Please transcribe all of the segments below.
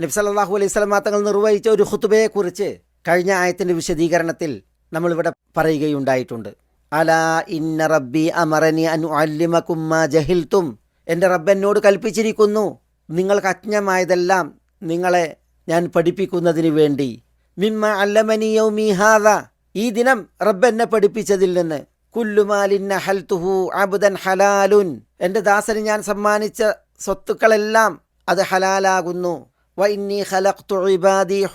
നബ്സല്ലാഹു അലൈഹി സ്വലമാ തങ്ങൾ നിർവഹിച്ച ഒരു ഹുത്തുബയെക്കുറിച്ച് കഴിഞ്ഞ ആയത്തിന്റെ വിശദീകരണത്തിൽ നമ്മളിവിടെ പറയുകയുണ്ടായിട്ടുണ്ട്. അലാ ഇന്ന റബ്ബി അമറനി അനു അല്ലിമക്കുമ്മ ജഹിൽത്തും എന്റെ റബ്ബെന്നോട് കൽപ്പിച്ചിരിക്കുന്നു. നിങ്ങൾക്ക് അജ്ഞമായതെല്ലാം നിങ്ങളെ ഞാൻ പഠിപ്പിക്കുന്നതിന് വേണ്ടി. മിമ്മ അല്ലമനി യൗമിഹാദ ഈ ദിനം റബ്ബെന്നെ പഠിപ്പിച്ചതിൽ നിന്ന്. കുല്ലുമാലിന്ന ഹൽത്തുഹു അബുദൻ ഹലാലുൻ. എന്റെ ദാസന് ഞാൻ സമ്മാനിച്ച സ്വത്തുക്കളെല്ലാം അത് ഹലാലാകുന്നു. വൈന്നി ഖലഖ്തു ഇബാദി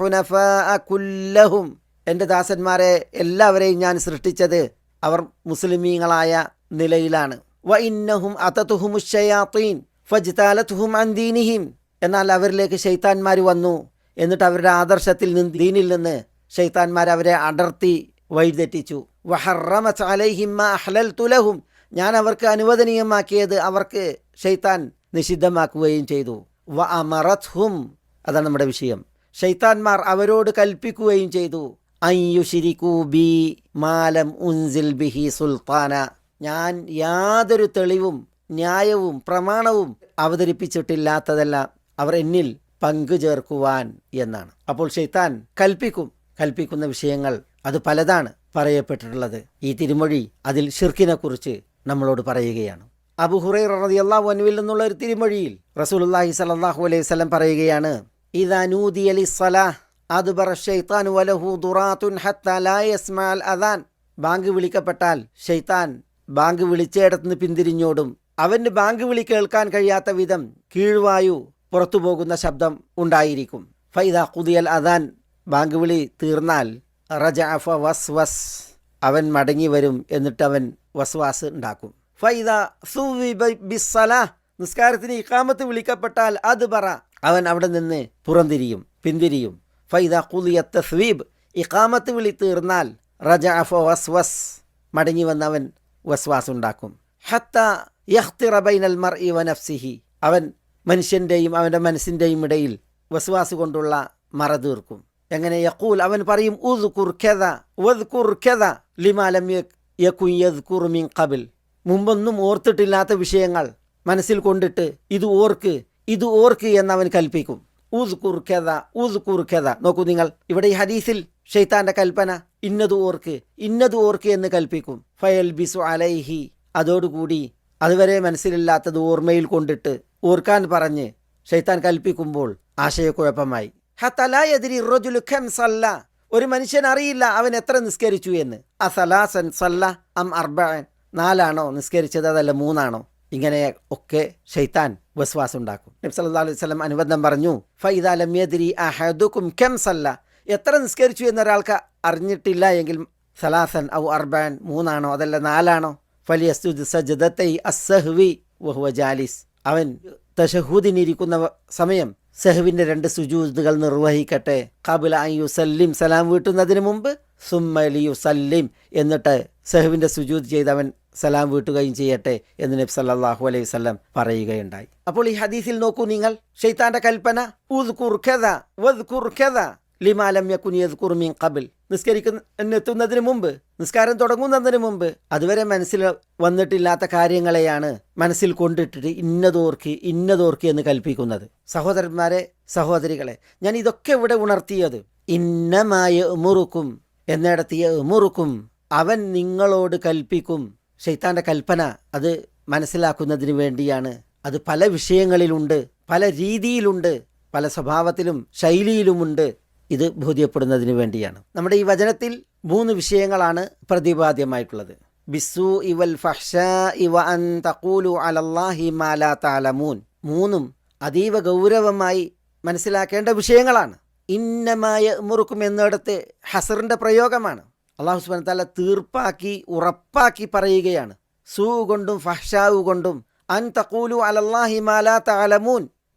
എന്റെ ദാസന്മാരെ എല്ലാവരെയും ഞാൻ സൃഷ്ടിച്ചത് അവർ മുസ്ലിമീങ്ങളായ നിലയിലാണ്. വ ഇന്നഹും അതതുഹുമുഷയാത്തീൻ ഫജ്താലത്തുഹും അന്ദീനിഹിം എന്നാൽ അവരിലേക്ക് ഷെയ്ത്താന്മാർ വന്നു. എന്നിട്ട് അവരുടെ ആദർശത്തിൽ നിന്ന് ദീനിൽ നിന്ന് ഷെയ്ത്താന്മാർ അവരെ അടർത്തി വഴിതെറ്റിച്ചു. അഹ്ലൽ തുലഹും ഞാൻ അവർക്ക് അനുവദനീയമാക്കിയത് അവർക്ക് ഷെയ്ത്താൻ നിഷിദ്ധമാക്കുകയും ചെയ്തു. വ അമറത് ഹും അതാണ് നമ്മുടെ വിഷയം. ഷെയ്ത്താൻമാർ അവരോട് കൽപ്പിക്കുകയും ചെയ്തു. ബി മാലം ഉൻസിൽ ബിഹി സുൽത്താന. ഞാൻ യാതൊരു തെളിവും ന്യായവും പ്രമാണവും അവതരിപ്പിച്ചിട്ടില്ലാത്തതല്ല. അവർ എന്നിൽ പങ്കു ചേർക്കുവാൻ എന്നാണ്. അപ്പോൾ ഷെയ്ത്താൻ കൽപ്പിക്കും. കൽപ്പിക്കുന്ന വിഷയങ്ങൾ അത് പലതാണ് പറയപ്പെട്ടിട്ടുള്ളത്. ഈ തിരുമൊഴി അതിൽ ഷിർക്കിനെക്കുറിച്ച് നമ്മളോട് പറയുകയാണ്. അബു ഹുറൈ റളിയല്ലാഹു അൻവിൽ നിന്നുള്ള ഒരു തിരുമൊഴിയിൽ റസൂലുള്ളാഹി സ്വല്ലല്ലാഹു അലൈഹി വസല്ലം പറയുകയാണ് ഷൈത്താൻ വലഹു അദാൻ. ബാങ്ക് വിളിക്കപ്പെട്ടാൽ ഷെയ്ത്താൻ ബാങ്ക് വിളിച്ചയിടത്തുനിന്ന് പിന്തിരിഞ്ഞോടും. അവന് ബാങ്ക് വിളി കേൾക്കാൻ കഴിയാത്ത വിധം കീഴ്വായു പുറത്തു പോകുന്ന ശബ്ദം ഉണ്ടായിരിക്കും. ഫൈദ കുതിയൽ അദാൻ. ബാങ്ക് വിളി തീർന്നാൽ റജഅഫ വസ് വസ് അവൻ മടങ്ങി വരും എന്നിട്ട് അവൻ വസ്വാസ് ഉണ്ടാക്കും. ഫൈദ ബിസ്സലാ. നിസ്കാരത്തിന് ഇക്കാമത്ത് വിളിക്കപ്പെട്ടാൽ അത് പറ അവൻ അവിടെ നിന്ന് പുറംതിരിയും പിന്തിരിയും. ഫൈദ കുലിയ തസ്വീബ്. ഇക്കാമത്ത് വിളി തീർന്നാൽ റജഅഫ വസ് വസ് മടങ്ങി വന്നവൻ വസ്വാസ് ഉണ്ടാക്കും. ഹത്ത യഖ്തിറ ബൈനൽ മർഇ നഫ്സിഹി. അവൻ മനുഷ്യന്റെയും അവന്റെ മനസ്സിന്റെയും ഇടയിൽ വസ്വാസ് കൊണ്ടുള്ള മറ തീർക്കും. എങ്ങനെ യക്കൂൽ അവൻ പറയും ലിമാലം യക്കു യത് മിൻ കബിൽ മുമ്പൊന്നും ഓർത്തിട്ടില്ലാത്ത വിഷയങ്ങൾ മനസ്സിൽ കൊണ്ടിട്ട് ഇത് ഓർക്ക് ഇത് ഓർക്ക് എന്ന് അവൻ കൽപ്പിക്കും. ഊസ് കുർഖ്യത ഊസ് കുർഖ്യത നോക്കൂ നിങ്ങൾ ഇവിടെ ഈ ഹദീസിൽ ഷെയ്ത്താന്റെ കൽപ്പന ഇന്നത് ഓർക്ക് ഇന്നത് ഓർക്ക് എന്ന് കൽപ്പിക്കും. ഫയൽ ബിസു അലൈഹി. അതോടുകൂടി അതുവരെ മനസ്സിലില്ലാത്തത് ഓർമ്മയിൽ കൊണ്ടിട്ട് ഓർക്കാൻ പറഞ്ഞ് ഷെയ്ത്താൻ കൽപ്പിക്കുമ്പോൾ ആശയക്കുഴപ്പമായി. ഹത്തലായതിരി സല്ല. ഒരു മനുഷ്യൻ അറിയില്ല അവൻ എത്ര നിസ്കരിച്ചു എന്ന്. അസലാസൻ സല്ല അം അർബൻ നാലാണോ നിസ്കരിച്ചത് അതല്ല മൂന്നാണോ? ഇങ്ങനെ ഒക്കെ ഷെയ്ത്താൻ വസ്വാസം ഉണ്ടാക്കും നബി സല്ലല്ലാഹു അലൈഹി വസല്ലം അനുബന്ധം പറഞ്ഞു ഫൈദാ ലം യദ്രി അഹദുക്കും കം സല്ല. എത്ര നിസ്കരിച്ചു എന്നൊരാൾക്ക് അറിഞ്ഞിട്ടില്ല എങ്കിൽ സലാസൻ ഔ അർബാൻ മൂന്നാണോ അതല്ല നാലാണോ? ഫലിയസ്തുദ് സജദത്തൈ അസ്സഹ്വി വഹുവ ജാലിസ്. അവൻ തഷഹൂദിനിരിക്കുന്ന സമയം സെഹുവിന്റെ രണ്ട് സുജൂദുകൾ നിർവഹിക്കട്ടെ. കബുല യുസല്ലിം സലാം വീട്ടുന്നതിന് മുമ്പ് സുമ്മലി യുസല്ലിം എന്നിട്ട് സെഹുവിന്റെ സുജൂദ് ചെയ്ത് അവൻ സലാം വീട്ടുകയും ചെയ്യട്ടെ എന്ന് നബി സല്ലാഹു അലൈഹി വസല്ലം പറയുകയുണ്ടായി. അപ്പോൾ ഈ ഹദീസിൽ നോക്കൂ നിങ്ങൾ ഷെയ്ത്താന്റെ കൽപ്പന ലിമാലം യക്കുൻ യദ്കുർ മിൻ ഖബിൽ. നിസ്കരിക്കുന്ന എത്തുന്നതിന് മുമ്പ് നിസ്കാരം തുടങ്ങുന്നതിന് മുമ്പ് അതുവരെ മനസ്സിൽ വന്നിട്ടില്ലാത്ത കാര്യങ്ങളെയാണ് മനസ്സിൽ കൊണ്ടിട്ടിട്ട് ഇന്നതോർക്ക് ഇന്നതോർക്ക് എന്ന് കൽപ്പിക്കുന്നത്. സഹോദരന്മാരെ സഹോദരികളെ ഞാൻ ഇതൊക്കെ ഇവിടെ ഉണർത്തിയത് ഇന്നമായ മുറുക്കും എന്നിടത്തിയ മുറുക്കും അവൻ നിങ്ങളോട് കൽപ്പിക്കും ഷെയ്ത്താന്റെ കൽപ്പന അത് മനസ്സിലാക്കുന്നതിന് വേണ്ടിയാണ്. അത് പല വിഷയങ്ങളിലുണ്ട് പല രീതിയിലുണ്ട് പല സ്വഭാവത്തിലും ശൈലിയിലുമുണ്ട്. ഇത് ബോധ്യപ്പെടുന്നതിന് വേണ്ടിയാണ്. നമ്മുടെ ഈ വചനത്തിൽ മൂന്ന് വിഷയങ്ങളാണ് പ്രതിപാദ്യമായിട്ടുള്ളത്. ബിസു ഇവൽ ഫഹ്ഷ ഇവ അൻ തഖൂലു അലല്ലാഹി മാലാ താലമൂൻ മൂന്നും അതീവ ഗൗരവമായി മനസ്സിലാക്കേണ്ട വിഷയങ്ങളാണ്. ഇന്നമായ മുറുക്കും എന്നിടത്ത് ഹസറിന്റെ പ്രയോഗമാണ്. അള്ളാഹു സുബാൻ താല തീർപ്പാക്കി ഉറപ്പാക്കി പറയുകയാണ്. സൂ കൊണ്ടും ഫഹ്ഷാവു കൊണ്ടും അൻ തഖൂലു അലല്ലാഹി മാലാ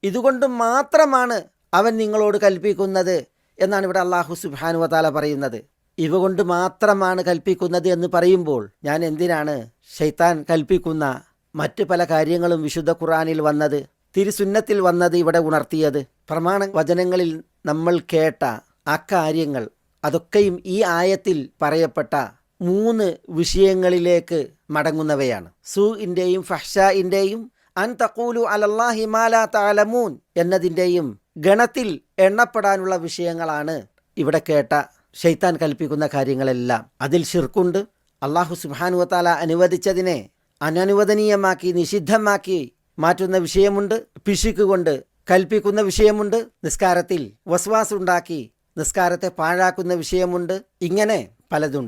ഇതുകൊണ്ടും മാത്രമാണ് അവൻ നിങ്ങളോട് കൽപ്പിക്കുന്നത് എന്നാണ് ഇവിടെ അള്ളാഹു സുബാനു വാല പറയുന്നത്. ഇവ കൊണ്ട് മാത്രമാണ് കൽപ്പിക്കുന്നത് എന്ന് പറയുമ്പോൾ ഞാൻ എന്തിനാണ് ഷെയ്ത്താൻ കൽപ്പിക്കുന്ന മറ്റ് പല കാര്യങ്ങളും വിശുദ്ധ ഖുറാനിൽ വന്നത് തിരുസുന്നത്തിൽ വന്നത് ഇവിടെ ഉണർത്തിയത്? പ്രമാണ വചനങ്ങളിൽ നമ്മൾ കേട്ട ആ കാര്യങ്ങൾ അതൊക്കെയും ഈ ആയത്തിൽ പറയപ്പെട്ട മൂന്ന് വിഷയങ്ങളിലേക്ക് മടങ്ങുന്നവയാണ്. സൂഇന്റെയും ഫഹ്ഷാഇന്റെയും അൻ തക്കൂലു അലല്ലാഹി മാലാ താലമൂൻ എന്നതിന്റെയും ഗണത്തിൽ എണ്ണപ്പെടാനുള്ള വിഷയങ്ങളാണ് ഇവിടെ കേട്ട ഷെയ്ത്താൻ കൽപ്പിക്കുന്ന കാര്യങ്ങളെല്ലാം. അതിൽ ഷിർക്കുണ്ട് അള്ളാഹു സുബാനുവത്താല അനുവദിച്ചതിനെ അനനുവദനീയമാക്കി നിഷിദ്ധമാക്കി മാറ്റുന്ന വിഷയമുണ്ട്. പിശുക്ക് കൊണ്ട് കൽപ്പിക്കുന്ന വിഷയമുണ്ട്. നിസ്കാരത്തിൽ വസ്വാസ് ഉണ്ടാക്കി നിസ്കാരത്തെ പാഴാക്കുന്ന വിഷയമുണ്ട്. ഇങ്ങനെ പലതുണ്ട്.